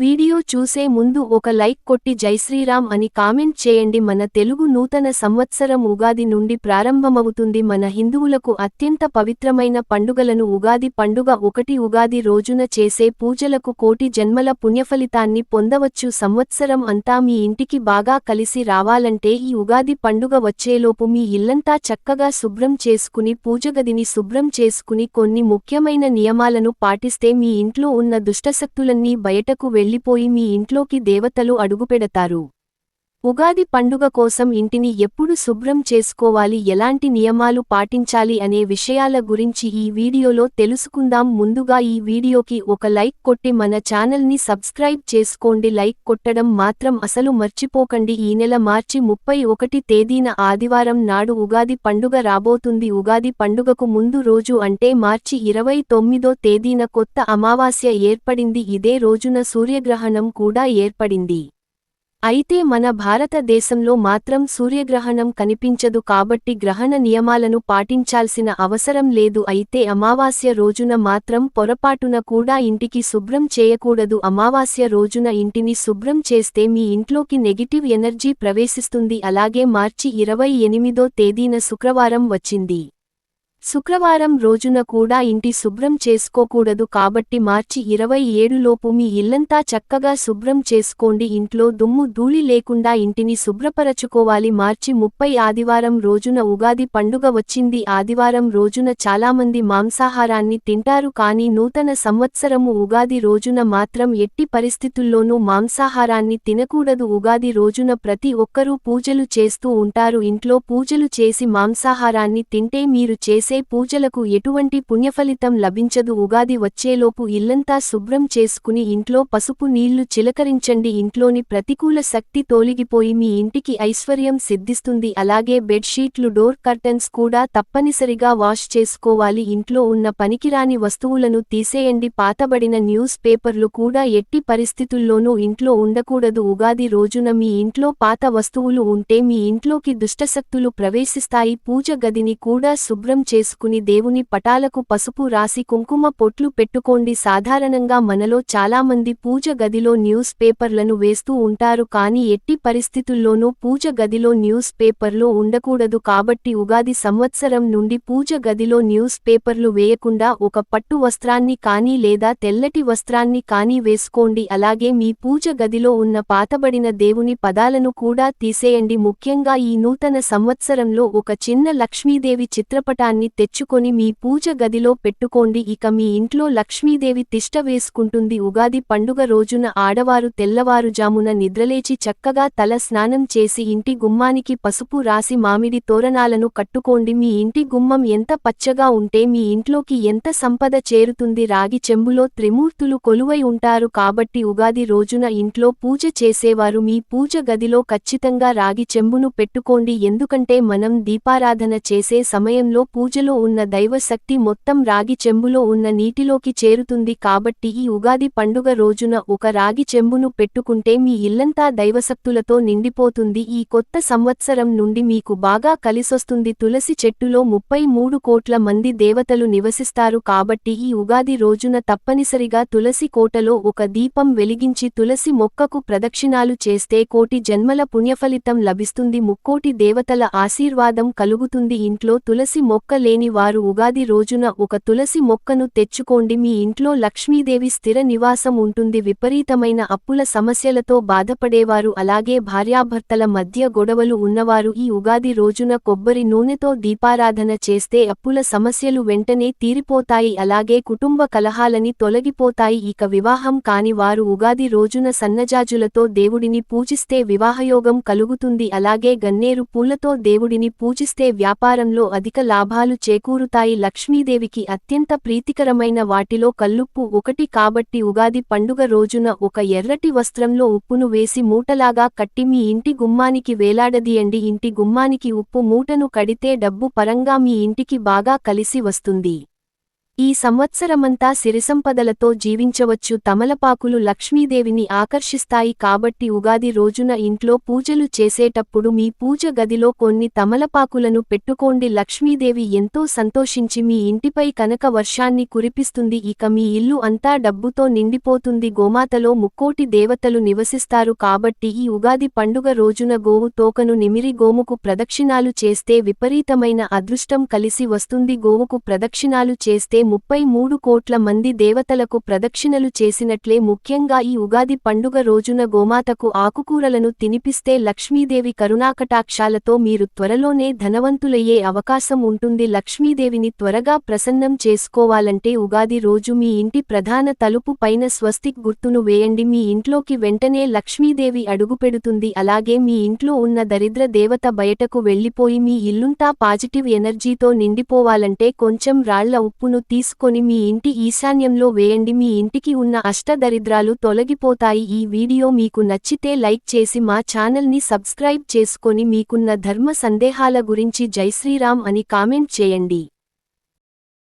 Video చూసే ముందు ఒక లైక్ కొట్టి జైశ్రీరామ్ అని కామెంట్ చేయండి. మన తెలుగు నూతన సంవత్సరం ఉగాది నుండి ప్రారంభమవుతుంది. మన హిందువులకు అత్యంత పవిత్రమైన పండుగలను ఉగాది పండుగ ఒకటి ఉగాది రోజున చేసే పూజలకు కోటి జన్మల పుణ్యఫలితాన్ని పొందవచ్చు. సంవత్సరం అంతా మీ ఇంటికి బాగా కలిసి రావాలంటే ఈ ఉగాది పండుగ వచ్చేలోపు మీ ఇల్లంతా చక్కగా శుభ్రం చేసుకుని పూజగదిని శుభ్రం చేసుకుని కొన్ని ముఖ్యమైన నియమాలను పాటిస్తే మీ ఇంట్లో ఉన్న దుష్టశక్తులన్నీ బయటకు వెళ్ళిపోయి మీ ఇంట్లోకి దేవతలు అడుగుపెడతారు. ఉగాది పండుగ కోసం ఇంటిని ఎప్పుడు శుభ్రం చేసుకోవాలి ఎలాంటి నియమాలు పాటించాలి అనే విషయాల గురించి ఈ వీడియోలో తెలుసుకుందాం. ముందుగా ఈ వీడియోకి ఒక లైక్ కొట్టి మన ఛానల్ని సబ్స్క్రైబ్ చేసుకోండి. లైక్ కొట్టడం మాత్రం అసలు మర్చిపోకండి. ఈ నెల మార్చి ముప్పై ఒకటి తేదీన ఆదివారం నాడు ఉగాది పండుగ రాబోతుంది. ఉగాది పండుగకు ముందు రోజు అంటే మార్చి ఇరవై తొమ్మిదో తేదీన కొత్త అమావాస్య ఏర్పడింది. ఇదే రోజున సూర్యగ్రహణం కూడా ఏర్పడింది. అయితే మన భారతదేశంలో మాత్రం సూర్యగ్రహణం కనిపించదు కాబట్టి గ్రహణ నియమాలను పాటించాల్సిన అవసరం లేదు అయితే అమావాస్య రోజున మాత్రం పొరపాటున కూడా ఇంటికి శుభ్రం చేయకూడదు. అమావాస్య రోజున ఇంటిని శుభ్రం చేస్తే మీ ఇంట్లోకి నెగిటివ్ ఎనర్జీ ప్రవేశిస్తుంది. అలాగే మార్చి ఇరవై ఎనిమిదో తేదీన శుక్రవారం వచ్చింది. శుక్రవారం రోజున కూడా ఇంటి శుభ్రం చేసుకోకూడదు కాబట్టి మార్చి ఇరవై ఏడులోపు మీ ఇల్లంతా చక్కగా శుభ్రం చేసుకోండి. ఇంట్లో దుమ్ము ధూళి లేకుండా ఇంటిని శుభ్రపరచుకోవాలి. మార్చి ముప్పై ఆదివారం రోజున ఉగాది పండుగ వచ్చింది. ఆదివారం రోజున చాలామంది మాంసాహారాన్ని తింటారు కానీ నూతన సంవత్సరము ఉగాది రోజున మాత్రం ఎట్టి పరిస్థితుల్లోనూ మాంసాహారాన్ని తినకూడదు. ఉగాది రోజున ప్రతి ఒక్కరూ పూజలు చేస్తూ ఉంటారు. ఇంట్లో పూజలు చేసి మాంసాహారాన్ని తింటే మీరు చేసి పూజలకు ఎటువంటి పుణ్యఫలితం లభించదు. ఉగాది వచ్చేలోపు ఇల్లంతా శుభ్రం చేసుకుని ఇంట్లో పసుపు నీళ్ళు చిలకరించండి. ఇంట్లోని ప్రతికూల శక్తి తోలిగిపోయి మీ ఇంటికి ఐశ్వర్యం సిద్ధిస్తుంది. అలాగే బెడ్షీట్లు డోర్ కర్టన్స్ కూడా తప్పనిసరిగా వాష్ చేసుకోవాలి. ఇంట్లో ఉన్న పనికిరాని వస్తువులను తీసేయండి. పాతబడిన న్యూస్ పేపర్లు కూడా ఎట్టి పరిస్థితుల్లోనూ ఇంట్లో ఉండకూడదు. ఉగాది రోజున మీ ఇంట్లో పాత వస్తువులు ఉంటే మీ ఇంట్లోకి దుష్టశక్తులు ప్రవేశిస్తాయి. పూజ గదిని కూడా శుభ్రం చేసుకుని దేవుని పటాలకు పసుపు రాసి కుంకుమ పొట్లు పెట్టుకోండి. సాధారణంగా మనలో చాలామంది పూజ గదిలో న్యూస్ పేపర్లను వేస్తూ ఉంటారు కానీ ఎట్టి పరిస్థితుల్లోనూ పూజ గదిలో న్యూస్ పేపర్లో ఉండకూడదు కాబట్టి ఉగాది సంవత్సరం నుండి పూజ గదిలో న్యూస్ పేపర్లు వేయకుండా ఒక పట్టు వస్త్రాన్ని కానీ లేదా తెల్లటి వస్త్రాన్ని కానీ వేసుకోండి. అలాగే మీ పూజ గదిలో ఉన్న పాతబడిన దేవుని పదాలను కూడా తీసేయండి. ముఖ్యంగా ఈ నూతన సంవత్సరంలో ఒక చిన్న లక్ష్మీదేవి చిత్రపటాన్ని తెచ్చుకొని మీ పూజ గదిలో పెట్టుకోండి. ఇక మీ ఇంట్లో లక్ష్మీదేవి తిష్ట వేసుకుంటుంది. ఉగాది పండుగ రోజున ఆడవారు తెల్లవారుజామున నిద్రలేచి చక్కగా తల స్నానం చేసి ఇంటి గుమ్మానికి పసుపు రాసి మామిడి తోరణాలను కట్టుకోండి. మీ ఇంటి గుమ్మం ఎంత పచ్చగా ఉంటే మీ ఇంట్లోకి ఎంత సంపద చేరుతుంది. రాగి చెంబులో త్రిమూర్తులు కొలువై ఉంటారు కాబట్టి ఉగాది రోజున ఇంట్లో పూజ చేసేవారు. మీ పూజ గదిలో ఖచ్చితంగా రాగి చెంబును పెట్టుకోండి. ఎందుకంటే మనం దీపారాధన చేసే సమయంలో పూజ మధ్యలో ఉన్న దైవశక్తి మొత్తం రాగి చెంబులో ఉన్న నీటిలోకి చేరుతుంది కాబట్టి ఈ ఉగాది పండుగ రోజున ఒక రాగి చెంబును పెట్టుకుంటే మీ ఇల్లంతా దైవశక్తులతో నిండిపోతుంది. ఈ కొత్త సంవత్సరం నుండి మీకు బాగా కలిసొస్తుంది. తులసి చెట్టులో ముప్పై మూడు కోట్ల మంది దేవతలు నివసిస్తారు కాబట్టి ఈ ఉగాది రోజున తప్పనిసరిగా తులసి కోటలో ఒక దీపం వెలిగించి తులసి మొక్కకు ప్రదక్షిణాలు చేస్తే కోటి జన్మల పుణ్యఫలితం లభిస్తుంది. ముక్కోటి దేవతల ఆశీర్వాదం కలుగుతుంది. ఇంట్లో తులసి మొక్క లేని వారు ఉగాది రోజున ఒక తులసి మొక్కను తెచ్చుకోండి. మీ ఇంట్లో లక్ష్మీదేవి స్థిర నివాసం ఉంటుంది. విపరీతమైన అప్పుల సమస్యలతో బాధపడేవారు అలాగే భార్యాభర్తల మధ్య గొడవలు ఉన్నవారు ఈ ఉగాది రోజున కొబ్బరి నూనెతో దీపారాధన చేస్తే అప్పుల సమస్యలు వెంటనే తీరిపోతాయి అలాగే కుటుంబ కలహాలని తొలగిపోతాయి. ఇక వివాహం కాని వారు ఉగాది రోజున సన్నజాజులతో దేవుడిని పూజిస్తే వివాహయోగం కలుగుతుంది అలాగే గన్నేరు పూలతో దేవుడిని పూజిస్తే వ్యాపారంలో అధిక లాభాలు చేకూరుతాయి. లక్ష్మీదేవికి అత్యంత ప్రీతికరమైన వాటిలో కల్లుప్పు ఒకటి కాబట్టి ఉగాది పండుగ రోజున ఒక ఎర్రటి వస్త్రంలో ఉప్పును వేసి మూటలాగా కట్టి మీ ఇంటి గుమ్మానికి వేలాడదీయండి. ఇంటి గుమ్మానికి ఉప్పు మూటను కడితే డబ్బు పరంగా మీ ఇంటికి బాగా కలిసి వస్తుంది. ఈ సంవత్సరమంతా సిరిసంపదలతో జీవించవచ్చు. తమలపాకులు లక్ష్మీదేవిని ఆకర్షిస్తాయి కాబట్టి ఉగాది రోజున ఇంట్లో పూజలు చేసేటప్పుడు మీ పూజ గదిలో కొన్ని తమలపాకులను పెట్టుకోండి. లక్ష్మీదేవి ఎంతో సంతోషించి మీ ఇంటిపై కనక వర్షాన్ని కురిపిస్తుంది. ఇక మీ ఇల్లు అంతా డబ్బుతో నిండిపోతుంది. గోమాతలో ముక్కోటి దేవతలు నివసిస్తారు కాబట్టి ఈ ఉగాది పండుగ రోజున గోవు తోకను నిమిరి గోముకు ప్రదక్షిణాలు చేస్తే విపరీతమైన అదృష్టం కలిసి వస్తుంది. గోవుకు ప్రదక్షిణాలు చేస్తే ముప్పై మూడు కోట్ల మంది దేవతలకు ప్రదక్షిణలు చేసినట్లే ముఖ్యంగా ఈ ఉగాది పండుగ రోజున గోమాతకు ఆకుకూరలను తినిపిస్తే లక్ష్మీదేవి కరుణాకటాక్షాలతో మీరు త్వరలోనే ధనవంతులయ్యే అవకాశం ఉంటుంది. లక్ష్మీదేవిని త్వరగా ప్రసన్నం చేసుకోవాలంటే ఉగాది రోజు మీ ఇంటి ప్రధాన తలుపు పైన స్వస్తిక్ గుర్తును వేయండి. మీ ఇంట్లోకి వెంటనే లక్ష్మీదేవి అడుగుపెడుతుంది. అలాగే మీ ఇంట్లో ఉన్న దరిద్ర దేవత బయటకు వెళ్ళిపోయి మీ ఇల్లుంతా పాజిటివ్ ఎనర్జీతో నిండిపోవాలంటే కొంచెం రాళ్ళ ఉప్పును తీసుకొని మీ ఇంటి ఈశాన్యంలో వేయండి. మీ ఇంటికి ఉన్న అష్టదరిద్రాలు తొలగిపోతాయి. ఈ వీడియో మీకు నచ్చితే లైక్ చేసి మా ఛానల్ని సబ్స్క్రైబ్ చేసుకొని మీకున్న ధర్మ సందేహాల గురించి జైశ్రీరామ్ అని కామెంట్ చేయండి.